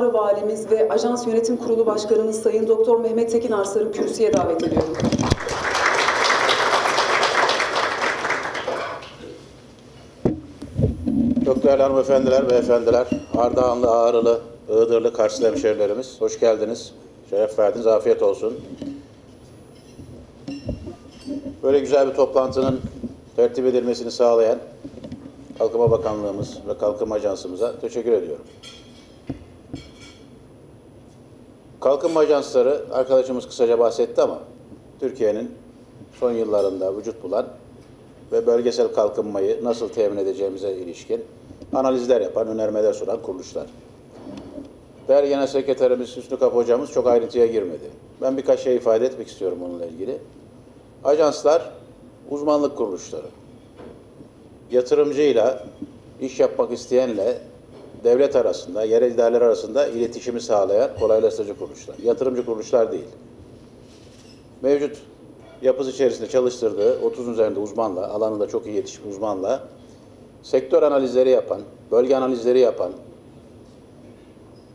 Valimiz ve Ajans Yönetim Kurulu Başkanımız Sayın Doktor Mehmet Tekin Arslan'ı kürsüye davet ediyorum. Çok değerli hanımefendiler, beyefendiler, Ardahanlı, Ağrılı, Iğdırlı, Karslı hemşehrilerimiz, hoş geldiniz. Şeref verdiniz, afiyet olsun. Böyle güzel bir toplantının tertip edilmesini sağlayan Kalkınma Bakanlığımız ve Kalkınma Ajansımıza teşekkür ediyorum. Kalkınma ajansları, arkadaşımız kısaca bahsetti ama Türkiye'nin son yıllarında vücut bulan ve bölgesel kalkınmayı nasıl temin edeceğimize ilişkin analizler yapan, önermeler sunan kuruluşlar. Değerli Genel Sekreterimiz Hüsnü Kapı Hocamız çok ayrıntıya girmedi. Ben birkaç şey ifade etmek istiyorum onunla ilgili. Ajanslar uzmanlık kuruluşları. Yatırımcıyla, iş yapmak isteyenle devlet arasında, yerel idareler arasında iletişimi sağlayan kolaylaştırıcı kuruluşlar. Yatırımcı kuruluşlar değil mevcut yapısı içerisinde çalıştırdığı 30'un üzerinde uzmanla, alanında çok iyi yetişmiş uzmanla, sektör analizleri yapan, bölge analizleri yapan,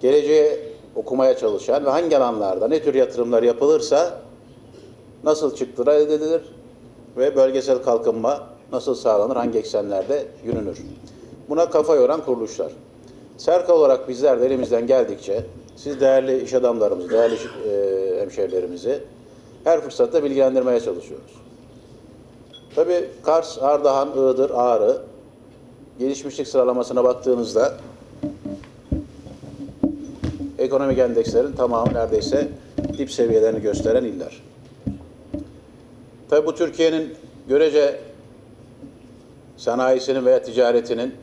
geleceğe okumaya çalışan ve hangi alanlarda ne tür yatırımlar yapılırsa nasıl çıktıra elde edilir ve bölgesel kalkınma nasıl sağlanır, hangi eksenlerde yürünür. Buna kafa yoran kuruluşlar. SERK olarak bizler de elimizden geldikçe siz değerli iş adamlarımızı, değerli e, hemşehrilerimizi her fırsatta bilgilendirmeye çalışıyoruz. Tabii Kars, Ardahan, Iğdır, Ağrı gelişmişlik sıralamasına baktığınızda ekonomik endekslerin tamamı neredeyse dip seviyelerini gösteren iller. Tabii bu Türkiye'nin görece sanayisinin veya ticaretinin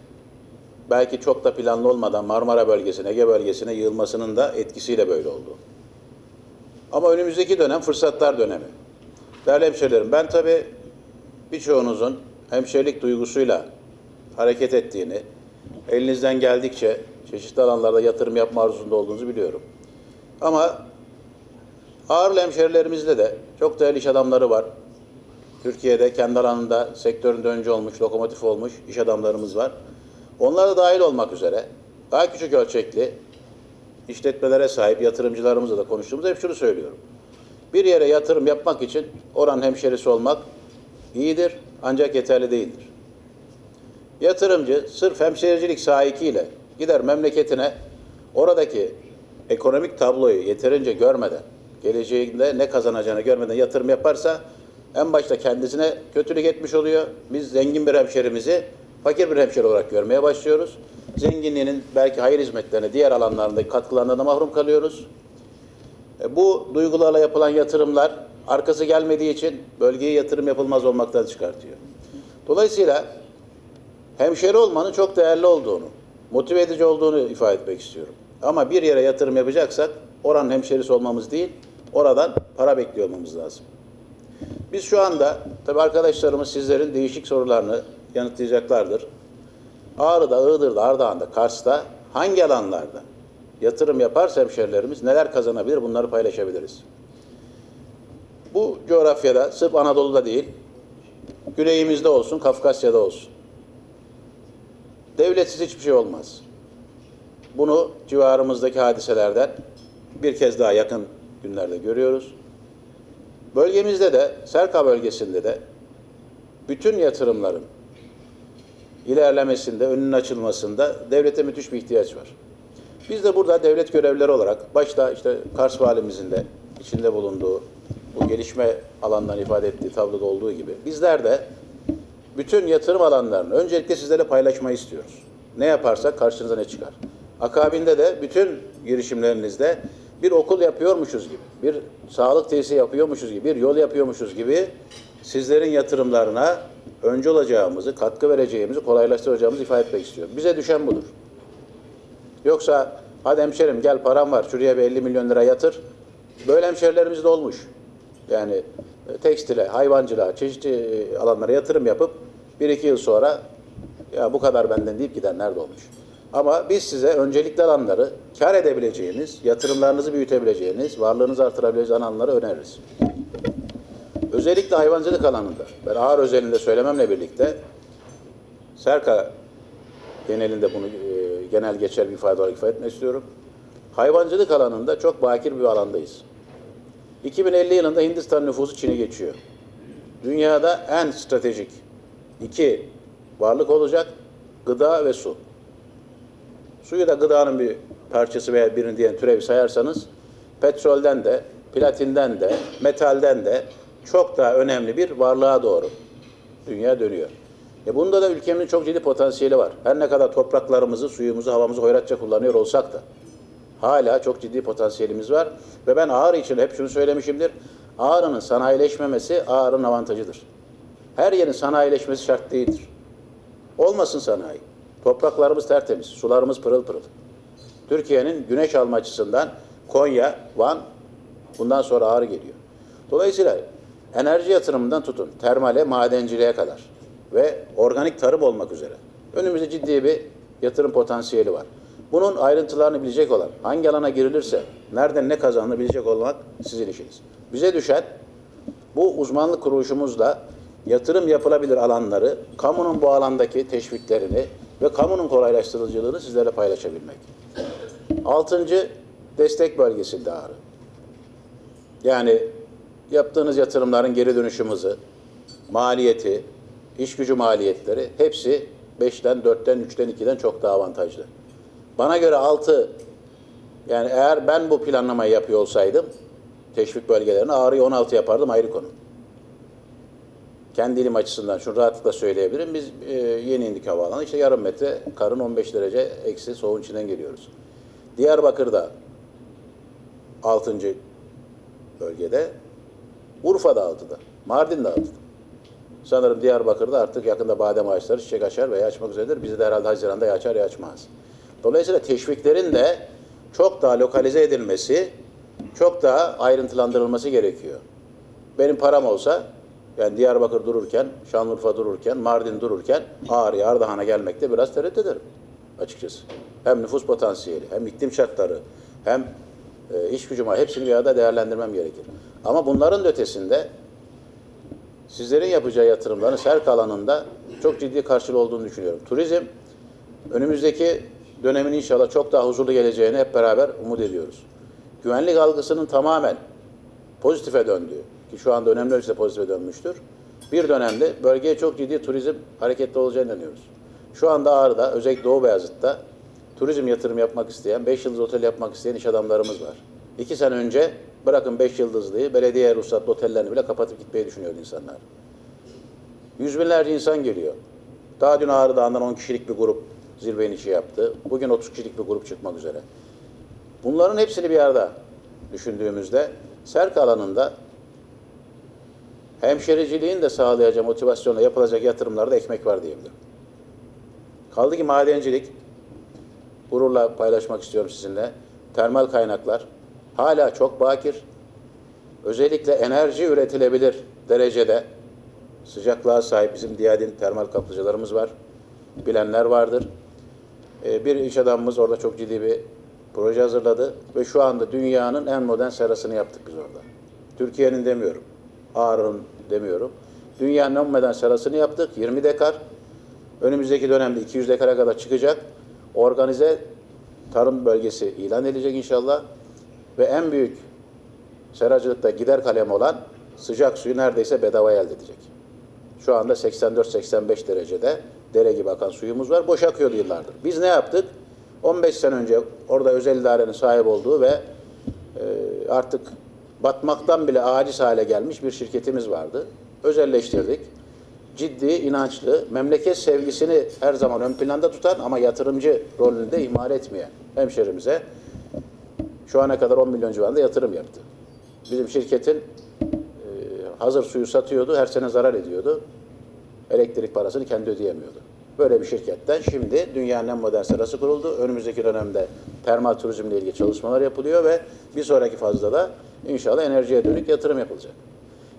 belki çok da planlı olmadan Marmara bölgesine, Ege bölgesine yığılmasının da etkisiyle böyle oldu. Ama önümüzdeki dönem fırsatlar dönemi. Değerli hemşehrilerim, ben tabii birçoğunuzun hemşehrilik duygusuyla hareket ettiğini, elinizden geldikçe çeşitli alanlarda yatırım yapma arzusunda olduğunuzu biliyorum. Ama ağırlı hemşehrilerimizde de çok değerli iş adamları var. Türkiye'de kendi alanında sektöründe önce olmuş, lokomotif olmuş iş adamlarımız var. Onlar da dahil olmak üzere daha küçük ölçekli işletmelere sahip yatırımcılarımızla da konuştuğumuzda hep şunu söylüyorum. Bir yere yatırım yapmak için oranın hemşerisi olmak iyidir ancak yeterli değildir. Yatırımcı sırf hemşericilik sahikiyle gider memleketine oradaki ekonomik tabloyu yeterince görmeden, geleceğinde ne kazanacağını görmeden yatırım yaparsa en başta kendisine kötülük etmiş oluyor. Biz zengin bir hemşerimizi fakir bir hemşeri olarak görmeye başlıyoruz. Zenginliğinin belki hayır hizmetlerine, diğer alanlarındaki katkılarına da mahrum kalıyoruz. E, bu duygularla yapılan yatırımlar arkası gelmediği için bölgeye yatırım yapılmaz olmaktan çıkartıyor. Dolayısıyla hemşeri olmanın çok değerli olduğunu, motive edici olduğunu ifade etmek istiyorum. Ama bir yere yatırım yapacaksak oranın hemşerisi olmamız değil, oradan para bekliyor olmamız lazım. Biz şu anda, tabii arkadaşlarımız sizlerin değişik sorularını yanıtlayacaklardır. Ağrı'da, Iğdır'da, Ardahan'da, Kars'ta hangi alanlarda yatırım yaparsa hemşerilerimiz neler kazanabilir bunları paylaşabiliriz. Bu coğrafyada sırf Anadolu'da değil, güneyimizde olsun, Kafkasya'da olsun. Devletsiz hiçbir şey olmaz. Bunu civarımızdaki hadiselerden bir kez daha yakın günlerde görüyoruz. Bölgemizde de, Serka bölgesinde de bütün yatırımların ilerlemesinde, önünün açılmasında devlete müthiş bir ihtiyaç var. Biz de burada devlet görevlileri olarak başta işte Kars Valimizin de içinde bulunduğu bu gelişme alanlarını ifade ettiği tabloda olduğu gibi bizler de bütün yatırım alanlarını öncelikle sizlerle paylaşmayı istiyoruz. Ne yaparsak karşınıza ne çıkar. Akabinde de bütün girişimlerinizde bir okul yapıyormuşuz gibi, bir sağlık tesisi yapıyormuşuz gibi, bir yol yapıyormuşuz gibi sizlerin yatırımlarına önce olacağımızı, katkı vereceğimizi, kolaylaştıracağımızı ifade etmek istiyorum. Bize düşen budur. Yoksa hadi hemşerim gel param var şuraya bir 50 milyon lira yatır. Böyle hemşerilerimiz de olmuş. Yani e, tekstile, hayvancılığa, çeşitli e, alanlara yatırım yapıp bir iki yıl sonra ya bu kadar benden deyip gidenler de olmuş. Ama biz size öncelikli alanları kar edebileceğiniz, yatırımlarınızı büyütebileceğiniz, varlığınızı artırabileceğiniz alanları öneririz. Özellikle hayvancılık alanında, ben ağır özelinde söylememle birlikte Serka genelinde bunu e, genel geçer bir ifade olarak ifade etmek istiyorum. Hayvancılık alanında çok bakir bir alandayız. 2050 yılında Hindistan nüfusu Çin'i geçiyor. Dünyada en stratejik iki varlık olacak. Gıda ve su. Suyu da gıdanın bir parçası veya birini diyen türevi sayarsanız petrolden de, platinden de, metalden de çok daha önemli bir varlığa doğru dünya dönüyor. E bunda da ülkemizin çok ciddi potansiyeli var. Her ne kadar topraklarımızı, suyumuzu, havamızı hoyratça kullanıyor olsak da hala çok ciddi potansiyelimiz var. Ve ben Ağrı için hep şunu söylemişimdir. Ağrı'nın sanayileşmemesi Ağrı'nın avantajıdır. Her yerin sanayileşmesi şart değildir. Olmasın sanayi. Topraklarımız tertemiz, sularımız pırıl pırıl. Türkiye'nin güneş alma açısından Konya, Van, bundan sonra Ağrı geliyor. Dolayısıyla enerji yatırımından tutun, termale, madenciliğe kadar ve organik tarım olmak üzere. Önümüzde ciddi bir yatırım potansiyeli var. Bunun ayrıntılarını bilecek olan, hangi alana girilirse, nereden ne kazanını bilecek olmak sizin işiniz. Bize düşen bu uzmanlık kuruluşumuzla yatırım yapılabilir alanları, kamunun bu alandaki teşviklerini ve kamunun kolaylaştırıcılığını sizlerle paylaşabilmek. Altıncı, destek bölgesinde Ağrı. Yani yaptığınız yatırımların geri dönüşüm hızı, maliyeti, iş gücü maliyetleri hepsi 5'ten, 4'ten, 3'ten, 2'den çok daha avantajlı. Bana göre 6 yani eğer ben bu planlamayı yapıyor olsaydım teşvik bölgelerini Ağrı'yı 16 yapardım ayrı konu. Kendi ilim açısından şunu rahatlıkla söyleyebilirim. Biz e, yeni indik havaalanı. işte yarım metre karın 15 derece eksi soğuğun içinden geliyoruz. Diyarbakır'da 6. bölgede, Urfa'da 6'da, Mardin'de 6'da. Sanırım Diyarbakır'da artık yakında badem ağaçları çiçek açar veya açmak üzeredir. Bizi de herhalde Haziran'da açar ya açmaz. Dolayısıyla teşviklerin de çok daha lokalize edilmesi, çok daha ayrıntılandırılması gerekiyor. Benim param olsa, yani Diyarbakır dururken, Şanlıurfa dururken, Mardin dururken Ağrı'ya, Ardahan'a gelmekte biraz tereddüt ederim açıkçası. Hem nüfus potansiyeli, hem iklim şartları, hem e, iş gücü var. Hepsini bir arada değerlendirmem gerekir. Ama bunların ötesinde sizlerin yapacağı yatırımların serk alanında çok ciddi karşılığı olduğunu düşünüyorum. Turizm önümüzdeki dönemin inşallah çok daha huzurlu geleceğini hep beraber umut ediyoruz. Güvenlik algısının tamamen pozitife döndüğü ki şu anda önemli ölçüde pozitife dönmüştür. Bir dönemde bölgeye çok ciddi turizm hareketli olacağını inanıyoruz. Şu anda Ağrı'da özellikle Doğu Beyazıt'ta turizm yatırım yapmak isteyen, 5 yıldız otel yapmak isteyen iş adamlarımız var. 2 sene önce bırakın 5 yıldızlıyı, belediye ruhsatlı otellerini bile kapatıp gitmeyi düşünüyordu insanlar. Yüz binlerce insan geliyor. Daha dün Ağrı Dağı'ndan 10 kişilik bir grup zirve inişi yaptı. Bugün 30 kişilik bir grup çıkmak üzere. Bunların hepsini bir arada düşündüğümüzde serk alanında hemşericiliğin de sağlayacağı motivasyonla yapılacak yatırımlarda ekmek var diyebilirim. Kaldı ki madencilik, gururla paylaşmak istiyorum sizinle. Termal kaynaklar hala çok bakir. Özellikle enerji üretilebilir derecede sıcaklığa sahip bizim Diyadin termal kaplıcalarımız var. Bilenler vardır. Ee, Bir iş adamımız orada çok ciddi bir proje hazırladı ve şu anda dünyanın en modern serasını yaptık biz orada. Türkiye'nin demiyorum, Ağrı'nın demiyorum. Dünyanın en modern serasını yaptık, 20 dekar. Önümüzdeki dönemde 200 dekara kadar çıkacak. Organize tarım bölgesi ilan edilecek inşallah. Ve en büyük seracılıkta gider kalem olan sıcak suyu neredeyse bedava elde edecek. Şu anda 84-85 derecede dere gibi akan suyumuz var. Boş akıyordu yıllardır. Biz ne yaptık? 15 sene önce orada özel idarenin sahip olduğu ve e, artık batmaktan bile aciz hale gelmiş bir şirketimiz vardı. Özelleştirdik. Ciddi, inançlı, memleket sevgisini her zaman ön planda tutan ama yatırımcı rolünü de ihmal etmeyen hemşerimize şu ana kadar 10 milyon civarında yatırım yaptı. Bizim şirketin e, hazır suyu satıyordu, her sene zarar ediyordu. Elektrik parasını kendi ödeyemiyordu. Böyle bir şirketten şimdi dünyanın en modern serası kuruldu. Önümüzdeki dönemde termal turizmle ilgili çalışmalar yapılıyor ve bir sonraki fazla da inşallah enerjiye dönük yatırım yapılacak.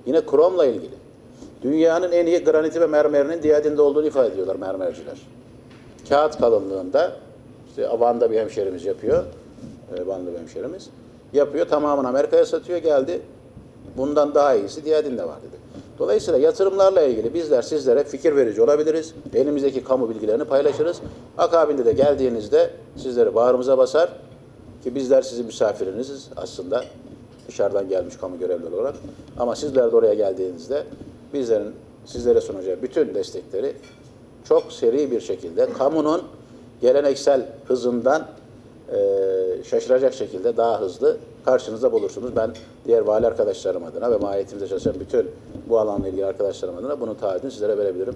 Yine kromla ilgili. Dünyanın en iyi graniti ve mermerinin Diyadin'de olduğunu ifade ediyorlar mermerciler. Kağıt kalınlığında, işte Van'da bir hemşerimiz yapıyor, e, hemşerimiz yapıyor, tamamını Amerika'ya satıyor, geldi. Bundan daha iyisi Diyadin'de var dedi. Dolayısıyla yatırımlarla ilgili bizler sizlere fikir verici olabiliriz. Elimizdeki kamu bilgilerini paylaşırız. Akabinde de geldiğinizde sizleri bağrımıza basar. ki bizler sizin misafiriniziz aslında dışarıdan gelmiş kamu görevlileri olarak. Ama sizler de oraya geldiğinizde bizlerin sizlere sunacağı bütün destekleri çok seri bir şekilde kamunun geleneksel hızından e, şaşıracak şekilde daha hızlı karşınızda bulursunuz. Ben diğer vali arkadaşlarım adına ve mahiyetimizde çalışan bütün bu alanla ilgili arkadaşlarım adına bunun taahhüdünü sizlere verebilirim.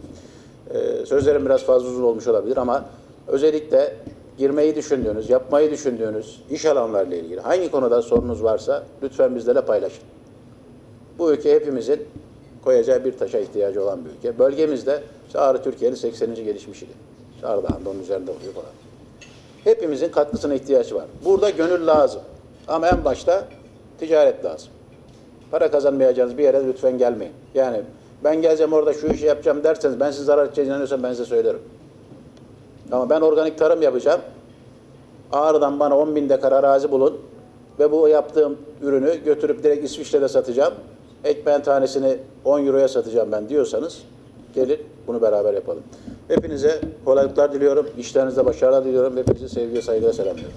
E, sözlerim biraz fazla uzun olmuş olabilir ama özellikle girmeyi düşündüğünüz, yapmayı düşündüğünüz iş alanlarıyla ilgili hangi konuda sorunuz varsa lütfen bizlerle paylaşın. Bu ülke hepimizin koyacağı bir taşa ihtiyacı olan bir ülke. Bölgemizde işte Ağrı Türkiye'nin 80. gelişmiş ili. İşte Ardahan da onun üzerinde oluyor falan. Hepimizin katkısına ihtiyaç var. Burada gönül lazım. Ama en başta ticaret lazım. Para kazanmayacağınız bir yere lütfen gelmeyin. Yani ben geleceğim orada şu işi yapacağım derseniz ben size zarar edeceğinize inanıyorsam ben size söylerim. Ama ben organik tarım yapacağım. Ağrı'dan bana 10 bin dekar arazi bulun ve bu yaptığım ürünü götürüp direkt İsviçre'de satacağım. Ekmeğin tanesini 10 euroya satacağım ben diyorsanız gelin bunu beraber yapalım. Hepinize kolaylıklar diliyorum. İşlerinizde başarılar diliyorum. Hepinizi sevgiye saygıyla selamlıyorum.